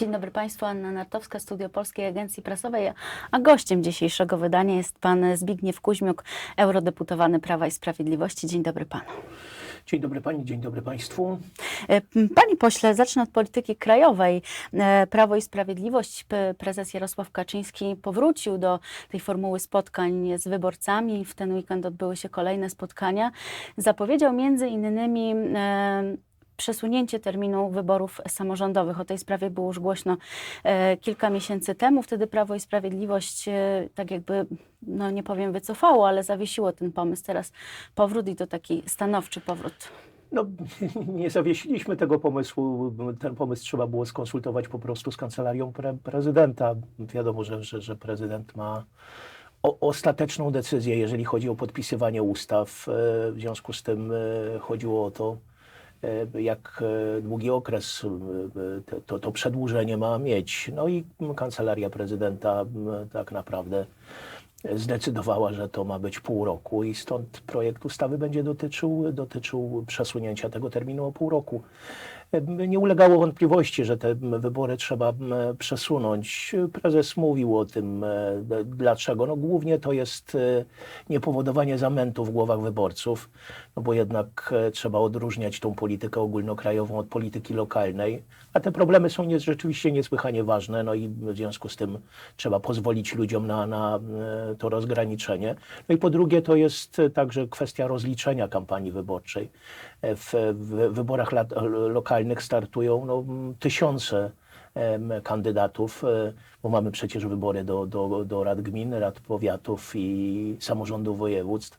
Dzień dobry Państwu, Anna Nartowska, Studio Polskiej Agencji Prasowej, a gościem dzisiejszego wydania jest Pan Zbigniew Kuźmiuk, eurodeputowany Prawa i Sprawiedliwości. Dzień dobry Panu. Dzień dobry Pani, dzień dobry Państwu. E, Panie pośle, zacznę od polityki krajowej. E, Prawo i Sprawiedliwość, prezes Jarosław Kaczyński powrócił do tej formuły spotkań z wyborcami. W ten weekend odbyły się kolejne spotkania. Zapowiedział między innymi e, przesunięcie terminu wyborów samorządowych. O tej sprawie było już głośno e, kilka miesięcy temu. Wtedy Prawo i Sprawiedliwość e, tak jakby, no nie powiem wycofało, ale zawiesiło ten pomysł. Teraz powrót i to taki stanowczy powrót. No, nie zawiesiliśmy tego pomysłu. Ten pomysł trzeba było skonsultować po prostu z kancelarią pre prezydenta. Wiadomo, że, że, że prezydent ma o, ostateczną decyzję, jeżeli chodzi o podpisywanie ustaw. E, W związku z tym chodziło o to, jak e, długi okres e, to, to przedłużenie ma mieć. No i kancelaria prezydenta tak naprawdę zdecydowała, że to ma być pół roku i stąd projekt ustawy będzie dotyczył, dotyczył przesunięcia tego terminu o pół roku. Nie ulegało wątpliwości, że te wybory trzeba przesunąć. Prezes mówił o tym, e, dlaczego. No, głównie to jest e, niepowodowanie zamętu w głowach wyborców, no bo jednak e, trzeba odróżniać tą politykę ogólnokrajową od polityki lokalnej, a te problemy są nie, rzeczywiście niesłychanie ważne, no i w związku z tym trzeba pozwolić ludziom na, na to rozgraniczenie. No i po drugie to jest także kwestia rozliczenia kampanii wyborczej. W, wyborach lat, lokalnych startują no, tysiące kandydatów, e, bo mamy przecież wybory do, do, do rad gmin, rad powiatów i samorządów województw,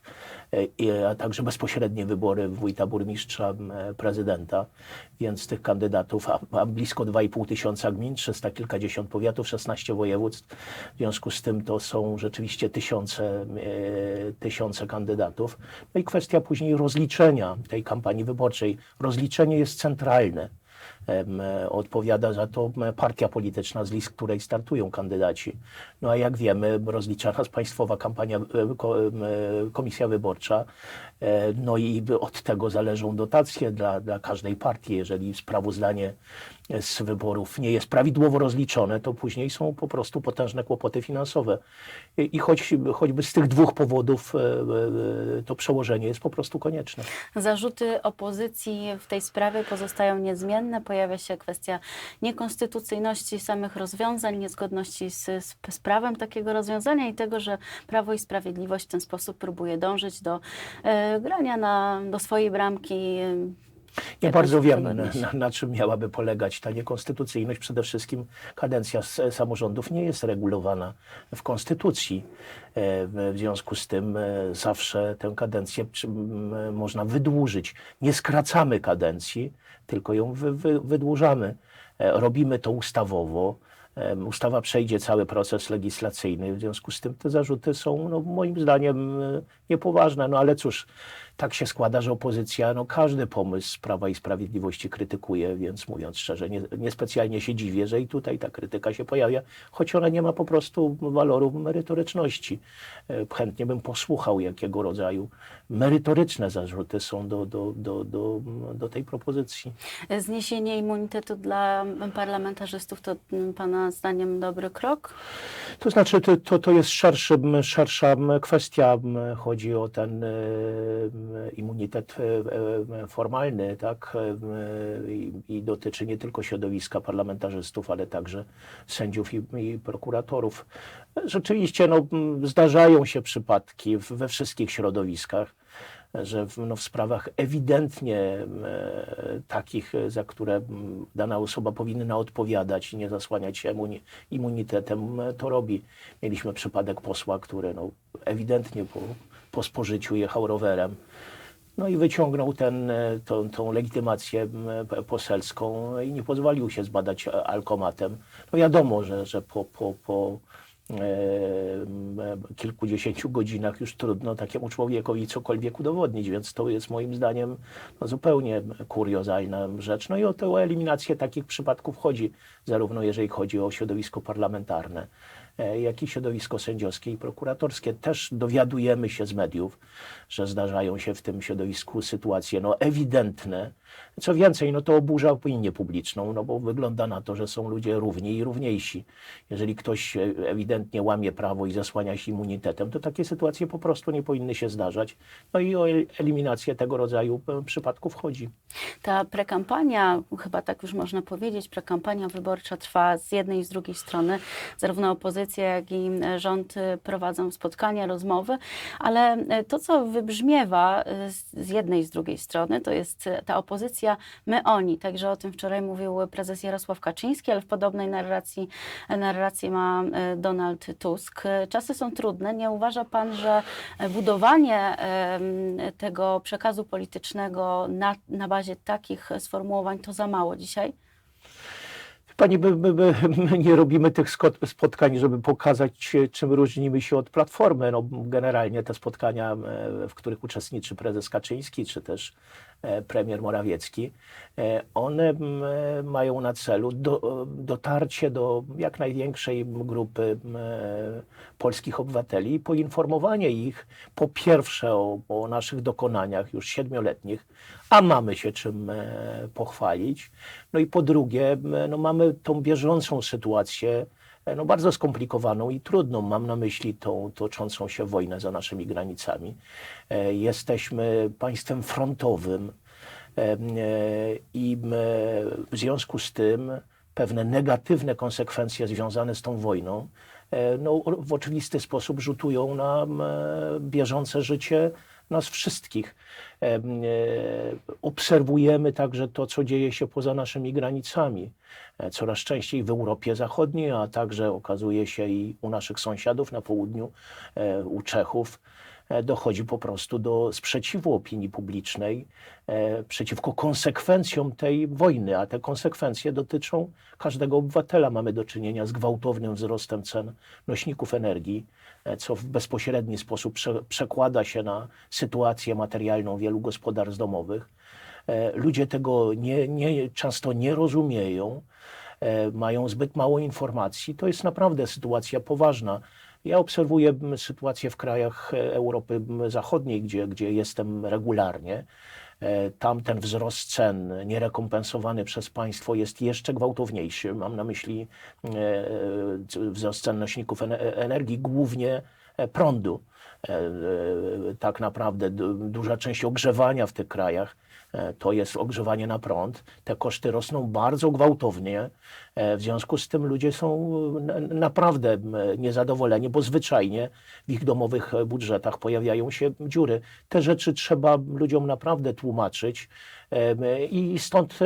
e, a także bezpośrednie wybory wójta, burmistrza, e, prezydenta, więc tych kandydatów, a, a blisko 2,5 tysiąca gmin, 300 kilkadziesiąt powiatów, 16 województw, w związku z tym to są rzeczywiście tysiące, tysiące kandydatów. No i kwestia później rozliczenia tej kampanii wyborczej. Rozliczenie jest centralne. E, Odpowiada za to partia polityczna, z list której startują kandydaci. No a jak wiemy, rozlicza nas państwowa kampania, e, em, e, komisja wyborcza. E, No i od tego zależą dotacje dla, dla każdej partii. Jeżeli sprawozdanie z wyborów nie jest prawidłowo rozliczone, to później są po prostu potężne kłopoty finansowe. I choć, choćby z tych dwóch powodów e, e, to przełożenie jest po prostu konieczne. Zarzuty opozycji w tej sprawie pozostają niezmienne. Pojawia się kwestia niekonstytucyjności samych rozwiązań, niezgodności z, z, z prawem takiego rozwiązania i tego, że Prawo i Sprawiedliwość w ten sposób próbuje dążyć do e, grania na, do swojej bramki. e, Nie bardzo wiemy, na, na, czym miałaby polegać ta niekonstytucyjność. Przede wszystkim kadencja s- samorządów nie jest regulowana w konstytucji. E, W związku z tym e, zawsze tę kadencję e, można wydłużyć. Nie skracamy kadencji, tylko ją wy, wy, wydłużamy. E, Robimy to ustawowo. Ustawa przejdzie cały proces legislacyjny, w związku z tym te zarzuty są no, moim zdaniem e, niepoważne. No ale cóż, tak się składa, że opozycja no, każdy pomysł Prawa i Sprawiedliwości krytykuje, więc mówiąc szczerze, nie, niespecjalnie się dziwię, że i tutaj ta krytyka się pojawia, choć ona nie ma po prostu waloru merytoryczności. E, Chętnie bym posłuchał, jakiego rodzaju merytoryczne zarzuty są do, do, do, do, do tej propozycji. Zniesienie immunitetu dla parlamentarzystów to Pana zdaniem dobry krok? To znaczy, to, to, to jest szerszy, szersza kwestia. Chodzi o ten e, immunitet e, e, formalny, tak? I, I dotyczy nie tylko środowiska parlamentarzystów, ale także sędziów i, i prokuratorów. Rzeczywiście no, zdarzają się przypadki we wszystkich środowiskach że w, no, w sprawach ewidentnie e, takich, e, za które dana osoba powinna odpowiadać i nie zasłaniać się immunitetem, m, to robi. Mieliśmy przypadek posła, który no, ewidentnie po, po spożyciu jechał rowerem. No i wyciągnął ten, e, tą, tą legitymację poselską i nie pozwolił się zbadać e, alkomatem. No wiadomo, że, że po, po, po e, kilkudziesięciu godzinach już trudno takiemu człowiekowi cokolwiek udowodnić, więc to jest moim zdaniem no, zupełnie kuriozalna rzecz. No i o tę eliminację takich przypadków chodzi, zarówno jeżeli chodzi o środowisko parlamentarne, e, jak i środowisko sędziowskie i prokuratorskie. Też dowiadujemy się z mediów, że zdarzają się w tym środowisku sytuacje no, ewidentne, Co więcej, no to oburza opinię publiczną, no bo wygląda na to, że są ludzie równi i równiejsi. Jeżeli ktoś ewidentnie łamie prawo i zasłania się immunitetem, to takie sytuacje po prostu nie powinny się zdarzać. No i o el- eliminację tego rodzaju e, przypadków chodzi. Ta prekampania, chyba tak już można powiedzieć, prekampania wyborcza trwa z jednej i z drugiej strony. Zarówno opozycja, jak i e, rząd e, prowadzą spotkania, rozmowy, ale to, co wybrzmiewa z jednej i z drugiej strony, to jest ta opozycja my, oni. Także o tym wczoraj mówił prezes Jarosław Kaczyński, ale w podobnej narracji, narracji ma e, Donald Tusk. Czasy są trudne. Nie uważa pan, że budowanie tego przekazu politycznego na, na bazie takich sformułowań to za mało dzisiaj? Pani, my, my, my, nie robimy tych spotkań, żeby pokazać, czym różnimy się od Platformy. No, generalnie te spotkania, e, w których uczestniczy prezes Kaczyński, czy też e, premier Morawiecki, e, one mają na celu do, dotarcie do jak największej grupy polskich obywateli i poinformowanie ich po pierwsze o, o naszych dokonaniach już siedmioletnich, a mamy się czym pochwalić. No i po drugie, no mamy tą bieżącą sytuację, e, no bardzo skomplikowaną i trudną. Mam na myśli tą toczącą się wojnę za naszymi granicami. E, Jesteśmy państwem frontowym e, i w związku z tym pewne negatywne konsekwencje związane z tą wojną no, w oczywisty sposób rzutują na bieżące życie nas wszystkich. E, Obserwujemy także to, co dzieje się poza naszymi granicami. E, Coraz częściej w Europie Zachodniej, a także okazuje się i u naszych sąsiadów na południu, e, u Czechów, dochodzi po prostu do sprzeciwu opinii publicznej przeciwko konsekwencjom tej wojny, a te konsekwencje dotyczą każdego obywatela. Mamy do czynienia z gwałtownym wzrostem cen nośników energii, co w bezpośredni sposób prze, przekłada się na sytuację materialną wielu gospodarstw domowych. E, Ludzie tego nie, nie, często nie rozumieją, e, mają zbyt mało informacji. To jest naprawdę sytuacja poważna. Ja obserwuję sytuację w krajach e, Europy Zachodniej, gdzie, gdzie jestem regularnie. E, Tam ten wzrost cen nierekompensowany przez państwo jest jeszcze gwałtowniejszy. Mam na myśli e, e, wzrost cen nośników ene- energii, głównie prądu. Tak naprawdę du- duża część ogrzewania w tych krajach to jest ogrzewanie na prąd. Te koszty rosną bardzo gwałtownie. E, W związku z tym ludzie są na- naprawdę niezadowoleni, bo zwyczajnie w ich domowych e, budżetach pojawiają się dziury. Te rzeczy trzeba ludziom naprawdę tłumaczyć em, i stąd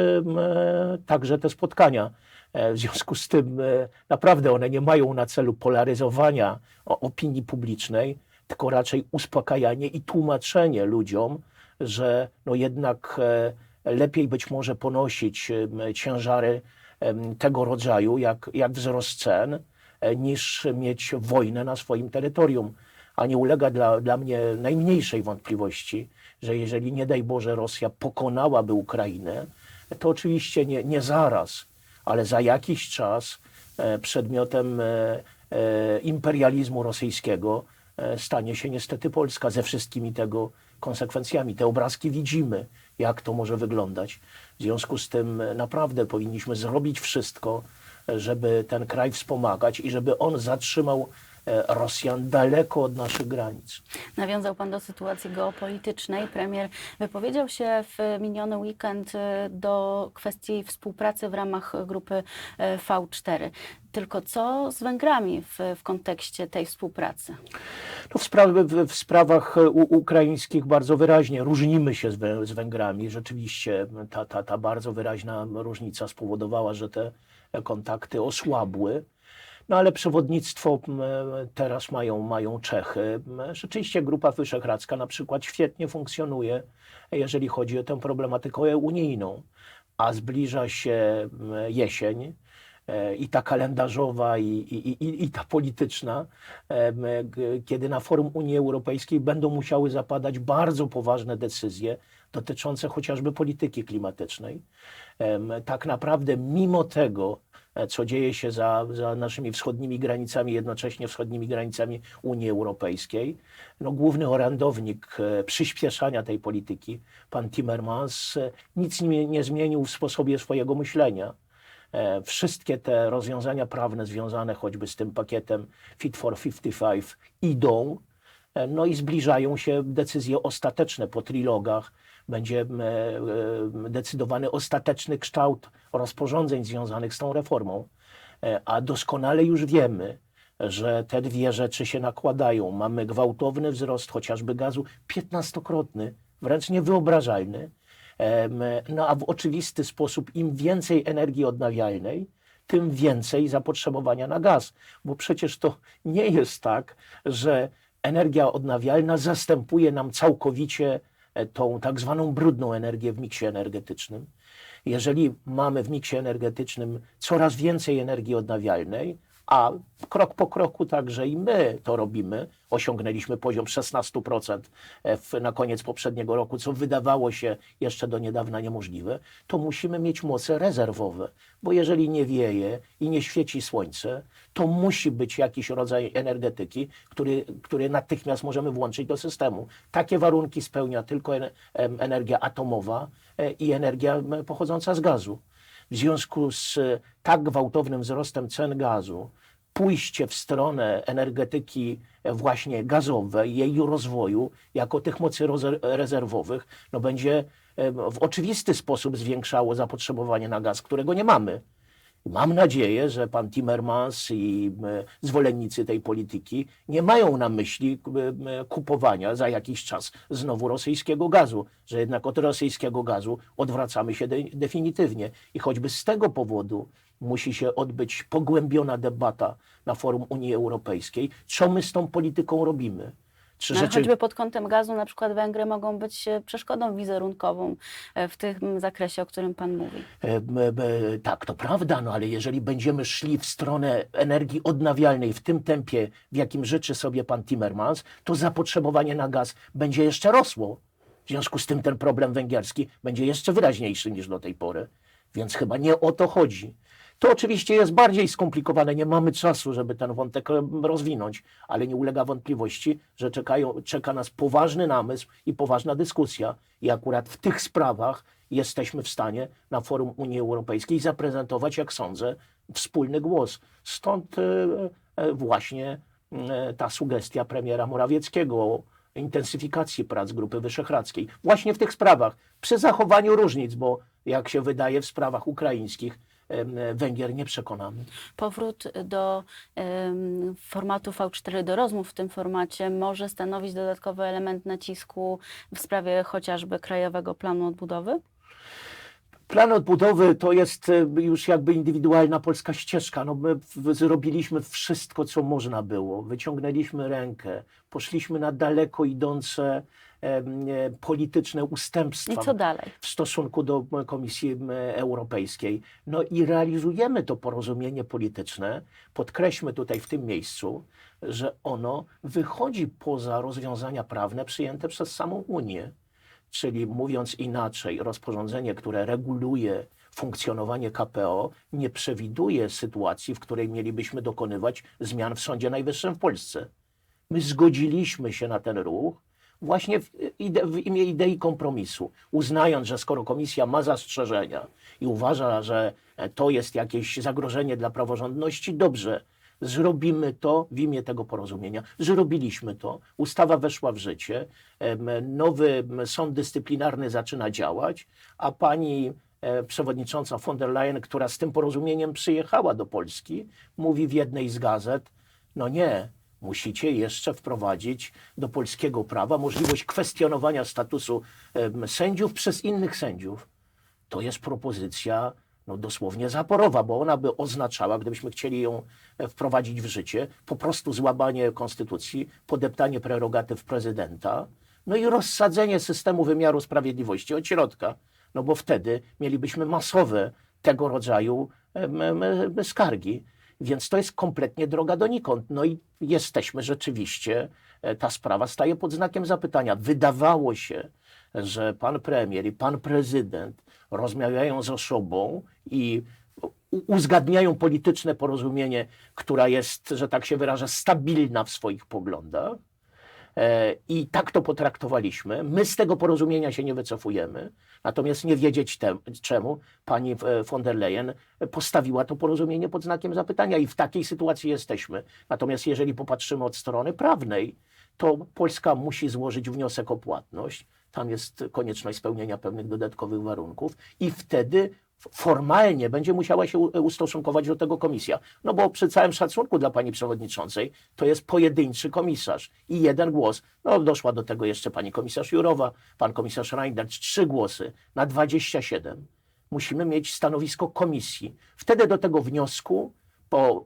także te spotkania. E, W związku z tym e, naprawdę one nie mają na celu polaryzowania opinii publicznej, tylko raczej uspokajanie i tłumaczenie ludziom, że no jednak e, lepiej być może ponosić ciężary tego rodzaju, jak, jak wzrost cen, e, niż mieć wojnę na swoim terytorium. A nie ulega dla, dla mnie najmniejszej wątpliwości, że jeżeli nie daj Boże Rosja pokonałaby Ukrainę, to oczywiście nie, nie zaraz, ale za jakiś czas e, przedmiotem imperializmu rosyjskiego stanie się niestety Polska ze wszystkimi tego konsekwencjami. Te obrazki widzimy, jak to może wyglądać. W związku z tym naprawdę powinniśmy zrobić wszystko, żeby ten kraj wspomagać i żeby on zatrzymał Rosjan daleko od naszych granic. Nawiązał Pan do sytuacji geopolitycznej. Premier wypowiedział się w miniony weekend e, do kwestii współpracy w ramach grupy e, V4. Tylko co z Węgrami w, w kontekście tej współpracy? No w, sprawy, w, w sprawach e, u, ukraińskich bardzo wyraźnie różnimy się z, z Węgrami. Rzeczywiście ta, ta, ta bardzo wyraźna różnica spowodowała, że te kontakty osłabły. No ale przewodnictwo teraz mają, mają Czechy. Rzeczywiście Grupa Wyszehradzka na przykład świetnie funkcjonuje, jeżeli chodzi o tę problematykę unijną, a zbliża się jesień e, i ta kalendarzowa, i, i, i, i ta polityczna, g- kiedy na forum Unii Europejskiej będą musiały zapadać bardzo poważne decyzje dotyczące chociażby polityki klimatycznej. Em, Tak naprawdę, mimo tego, e, co dzieje się za, za naszymi wschodnimi granicami, jednocześnie wschodnimi granicami Unii Europejskiej. No, główny orędownik e, przyspieszania tej polityki, pan Timmermans, e, nic nie, nie zmienił w sposobie swojego myślenia. E, Wszystkie te rozwiązania prawne związane choćby z tym pakietem Fit for 55 idą, e, no i zbliżają się decyzje ostateczne po trilogach. Będzie e, e, decydowany ostateczny kształt rozporządzeń związanych z tą reformą. E, A doskonale już wiemy, że te dwie rzeczy się nakładają. Mamy gwałtowny wzrost chociażby gazu, piętnastokrotny, wręcz niewyobrażalny. No a w oczywisty sposób im więcej energii odnawialnej, tym więcej zapotrzebowania na gaz. Bo przecież to nie jest tak, że energia odnawialna zastępuje nam całkowicie tą tak zwaną brudną energię w miksie energetycznym. Jeżeli mamy w miksie energetycznym coraz więcej energii odnawialnej, a krok po kroku także i my to robimy, osiągnęliśmy poziom 16% w, na koniec poprzedniego roku, co wydawało się jeszcze do niedawna niemożliwe, to musimy mieć moce rezerwowe, bo jeżeli nie wieje i nie świeci słońce, to musi być jakiś rodzaj energetyki, który, który natychmiast możemy włączyć do systemu. Takie warunki spełnia tylko energia atomowa e, i energia pochodząca z gazu. W związku z e, tak gwałtownym wzrostem cen gazu, pójście w stronę energetyki e, właśnie gazowej, jej rozwoju, jako tych mocy rezerwowych, no będzie e, w oczywisty sposób zwiększało zapotrzebowanie na gaz, którego nie mamy. Mam nadzieję, że pan Timmermans i zwolennicy tej polityki nie mają na myśli kupowania za jakiś czas znowu rosyjskiego gazu, że jednak od rosyjskiego gazu odwracamy się de definitywnie. I choćby z tego powodu musi się odbyć pogłębiona debata na forum Unii Europejskiej, co my z tą polityką robimy. Czy No, ale rzeczy... choćby pod kątem gazu na przykład Węgry mogą być e, przeszkodą wizerunkową e, w tym zakresie, o którym Pan mówi. E, m, Tak, to prawda, no ale jeżeli będziemy szli w stronę energii odnawialnej w tym tempie, w jakim życzy sobie pan Timmermans, to zapotrzebowanie na gaz będzie jeszcze rosło. W związku z tym ten problem węgierski będzie jeszcze wyraźniejszy niż do tej pory. Więc chyba nie o to chodzi. To oczywiście jest bardziej skomplikowane, nie mamy czasu, żeby ten wątek rozwinąć, ale nie ulega wątpliwości, że czekają, czeka nas poważny namysł i poważna dyskusja. I akurat w tych sprawach jesteśmy w stanie na forum Unii Europejskiej zaprezentować, jak sądzę, wspólny głos. Stąd e, e, właśnie e, ta sugestia premiera Morawieckiego o intensyfikacji prac Grupy Wyszehradzkiej. Właśnie w tych sprawach, przy zachowaniu różnic, bo jak się wydaje w sprawach ukraińskich Węgier nie przekonamy. Powrót do formatu V4, do rozmów w tym formacie może stanowić dodatkowy element nacisku w sprawie chociażby Krajowego Planu Odbudowy? Plan odbudowy to jest e, już jakby indywidualna polska ścieżka. No my zrobiliśmy wszystko, co można było. Wyciągnęliśmy rękę, poszliśmy na daleko idące e, polityczne I ustępstwa co dalej? w stosunku do m, Komisji Europejskiej. No i realizujemy to porozumienie polityczne. Podkreślmy tutaj w tym miejscu, że ono wychodzi poza rozwiązania prawne przyjęte przez samą Unię. Czyli mówiąc inaczej, rozporządzenie, które reguluje funkcjonowanie KPO, nie przewiduje sytuacji, w której mielibyśmy dokonywać zmian w Sądzie Najwyższym w Polsce. My zgodziliśmy się na ten ruch właśnie w, ide, w imię idei kompromisu, uznając, że skoro komisja ma zastrzeżenia i uważa, że e, to jest jakieś zagrożenie dla praworządności, dobrze, zrobimy to w imię tego porozumienia. Zrobiliśmy to, ustawa weszła w życie, nowy sąd dyscyplinarny zaczyna działać, a pani e, przewodnicząca von der Leyen, która z tym porozumieniem przyjechała do Polski, mówi w jednej z gazet, no nie, musicie jeszcze wprowadzić do polskiego prawa możliwość kwestionowania statusu sędziów przez innych sędziów. To jest propozycja no, dosłownie zaporowa, bo ona by oznaczała, gdybyśmy chcieli ją e, wprowadzić w życie, po prostu złamanie konstytucji, podeptanie prerogatyw prezydenta, no i rozsadzenie systemu wymiaru sprawiedliwości od środka. No bo wtedy mielibyśmy masowe tego rodzaju skargi. Więc to jest kompletnie droga donikąd. No i jesteśmy rzeczywiście, e, ta sprawa staje pod znakiem zapytania. Wydawało się, że pan premier i pan prezydent rozmawiają ze sobą i uzgadniają polityczne porozumienie, która jest, że tak się wyrażę, stabilna w swoich poglądach. E, I tak to potraktowaliśmy. My z tego porozumienia się nie wycofujemy. Natomiast nie wiedzieć tem, czemu pani e, von der Leyen postawiła to porozumienie pod znakiem zapytania i w takiej sytuacji jesteśmy. Natomiast jeżeli popatrzymy od strony prawnej, to Polska musi złożyć wniosek o płatność. Tam jest konieczność spełnienia pewnych dodatkowych warunków i wtedy formalnie będzie musiała się ustosunkować do tego komisja. No bo przy całym szacunku dla pani przewodniczącej to jest pojedynczy komisarz i jeden głos. No doszła do tego jeszcze pani komisarz Jurowa, pan komisarz Reinders, trzy głosy na 27. Musimy mieć stanowisko komisji. Wtedy do tego wniosku po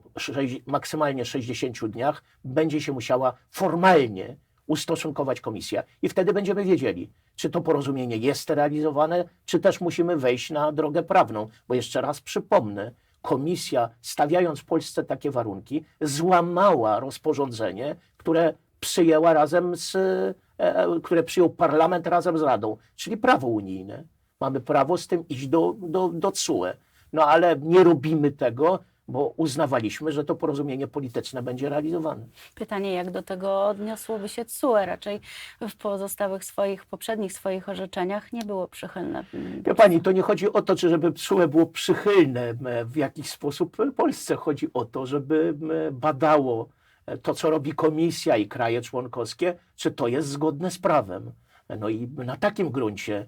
maksymalnie 60 dniach będzie się musiała formalnie ustosunkować komisja i wtedy będziemy wiedzieli, czy to porozumienie jest realizowane, czy też musimy wejść na drogę prawną. Bo jeszcze raz przypomnę, komisja stawiając Polsce takie warunki, złamała rozporządzenie, które przyjęła razem z, e, e, które przyjął parlament razem z Radą, czyli prawo unijne. Mamy prawo z tym iść do, do, do CUE. No ale nie robimy tego, bo uznawaliśmy, że to porozumienie polityczne będzie realizowane. Pytanie, jak do tego odniosłoby się CUE? Raczej w pozostałych swoich, poprzednich swoich orzeczeniach nie było przychylne. Wie pani, to nie chodzi o to, czy żeby PSUE było przychylne w jakiś sposób Polsce. Chodzi o to, żeby badało e, to, co robi komisja i kraje członkowskie, czy to jest zgodne z prawem. No i na takim gruncie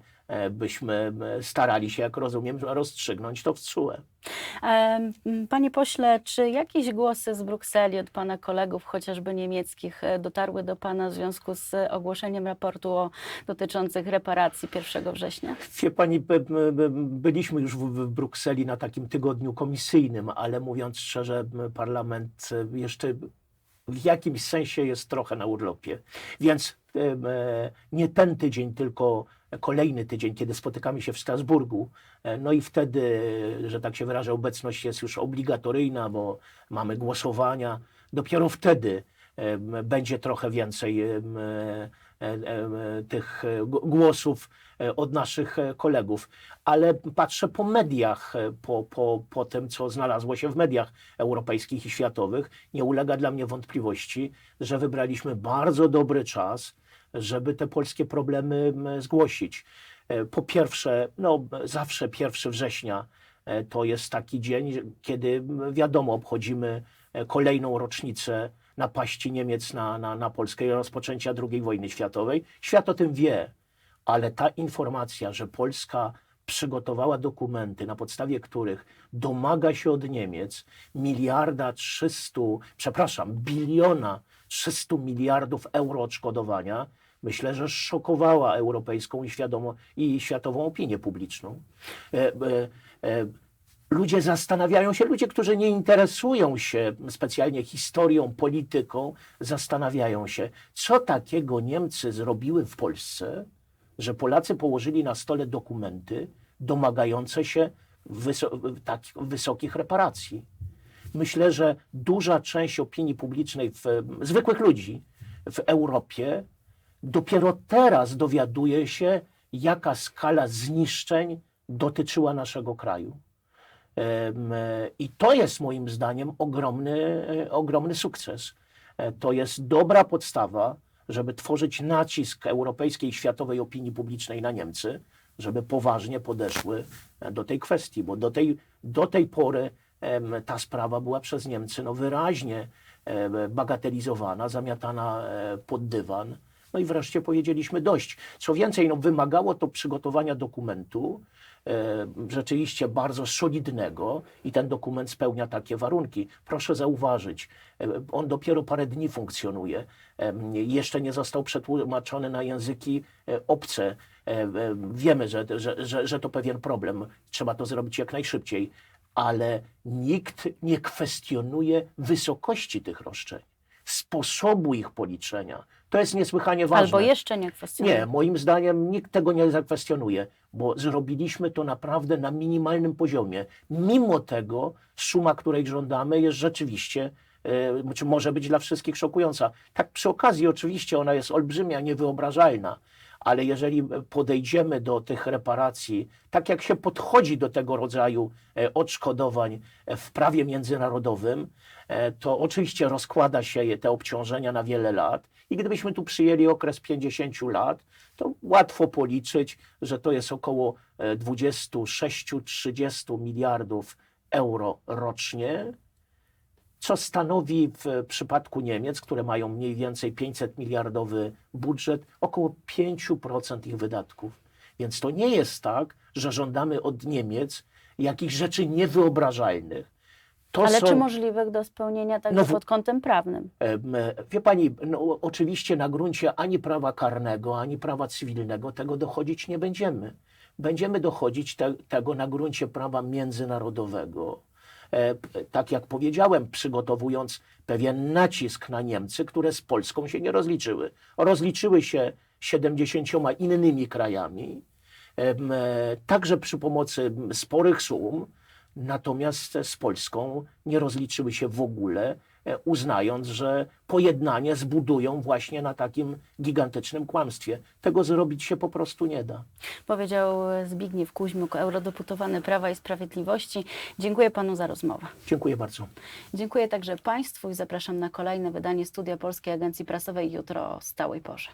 byśmy m, starali się, jak rozumiem, rozstrzygnąć to w CUE. Em, Panie pośle, czy jakieś głosy z Brukseli od pana kolegów, chociażby niemieckich, e, dotarły do pana w związku z ogłoszeniem raportu o, dotyczących reparacji 1 września? Wie pani, by- by- by- byliśmy już w, w Brukseli na takim tygodniu komisyjnym, ale mówiąc szczerze, parlament e, jeszcze w jakimś sensie jest trochę na urlopie. Więc e, nie ten tydzień, tylko kolejny tydzień, kiedy spotykamy się w Strasburgu. E, No i wtedy, że tak się wyrażę, obecność jest już obligatoryjna, bo mamy głosowania. Dopiero wtedy będzie trochę więcej e, e, tych głosów od naszych kolegów. Ale patrzę po mediach, po, po, po tym, co znalazło się w mediach europejskich i światowych, nie ulega dla mnie wątpliwości, że wybraliśmy bardzo dobry czas, żeby te polskie problemy zgłosić. E, Po pierwsze, no zawsze 1 września e, to jest taki dzień, kiedy wiadomo, obchodzimy e, kolejną rocznicę napaści Niemiec na, na, na Polskę i rozpoczęcia II wojny światowej. Świat o tym wie, ale ta informacja, że Polska przygotowała dokumenty, na podstawie których domaga się od Niemiec miliarda trzystu, przepraszam, biliona 300 miliardów euro odszkodowania, myślę, że szokowała europejską i, świadomo, i światową opinię publiczną. E, e, e, ludzie zastanawiają się, ludzie, którzy nie interesują się specjalnie historią, polityką, zastanawiają się, co takiego Niemcy zrobiły w Polsce, że Polacy położyli na stole dokumenty domagające się tak, wysokich reparacji. Myślę, że duża część opinii publicznej, w, zwykłych ludzi w Europie, dopiero teraz dowiaduje się, jaka skala zniszczeń dotyczyła naszego kraju. E, I to jest moim zdaniem ogromny, e, ogromny sukces. E, To jest dobra podstawa, żeby tworzyć nacisk europejskiej światowej opinii publicznej na Niemcy, żeby poważnie podeszły do tej kwestii, bo do tej, do tej pory ta sprawa była przez Niemcy no, wyraźnie bagatelizowana, zamiatana pod dywan. No i wreszcie powiedzieliśmy dość. Co więcej, no, wymagało to przygotowania dokumentu, e, rzeczywiście bardzo solidnego i ten dokument spełnia takie warunki. Proszę zauważyć, e, on dopiero parę dni funkcjonuje. Em, Jeszcze nie został przetłumaczony na języki e, obce. E, e, Wiemy, że, że, że, że to pewien problem. Trzeba to zrobić jak najszybciej, ale nikt nie kwestionuje wysokości tych roszczeń, sposobu ich policzenia. To jest niesłychanie ważne. Albo jeszcze nie kwestionuje. Nie, moim zdaniem nikt tego nie zakwestionuje, bo zrobiliśmy to naprawdę na minimalnym poziomie. Mimo tego suma, której żądamy, jest rzeczywiście, e, czy może być dla wszystkich szokująca. Tak przy okazji, oczywiście ona jest olbrzymia, niewyobrażalna, ale jeżeli podejdziemy do tych reparacji, tak jak się podchodzi do tego rodzaju e, odszkodowań e, w prawie międzynarodowym, e, to oczywiście rozkłada się te obciążenia na wiele lat. I gdybyśmy tu przyjęli okres 50 lat, to łatwo policzyć, że to jest około e, 26-30 miliardów euro rocznie, co stanowi w przypadku Niemiec, które mają mniej więcej 500 miliardowy budżet, około 5% ich wydatków. Więc to nie jest tak, że żądamy od Niemiec jakichś rzeczy niewyobrażalnych. To Ale są, czy możliwych do spełnienia także No pod kątem prawnym? E, Wie pani, no, oczywiście na gruncie ani prawa karnego, ani prawa cywilnego tego dochodzić nie będziemy. Będziemy dochodzić te, tego na gruncie prawa międzynarodowego. E, tak jak powiedziałem, przygotowując pewien nacisk na Niemcy, które z Polską się nie rozliczyły. Rozliczyły się 70 innymi krajami, e, także przy pomocy sporych sum, natomiast z Polską nie rozliczyły się w ogóle, uznając, że pojednanie zbudują właśnie na takim gigantycznym kłamstwie. Tego zrobić się po prostu nie da. Powiedział Zbigniew Kuźmiuk, eurodeputowany Prawa i Sprawiedliwości. Dziękuję panu za rozmowę. Dziękuję bardzo. Dziękuję także państwu i zapraszam na kolejne wydanie Studia Polskiej Agencji Prasowej jutro o stałej porze.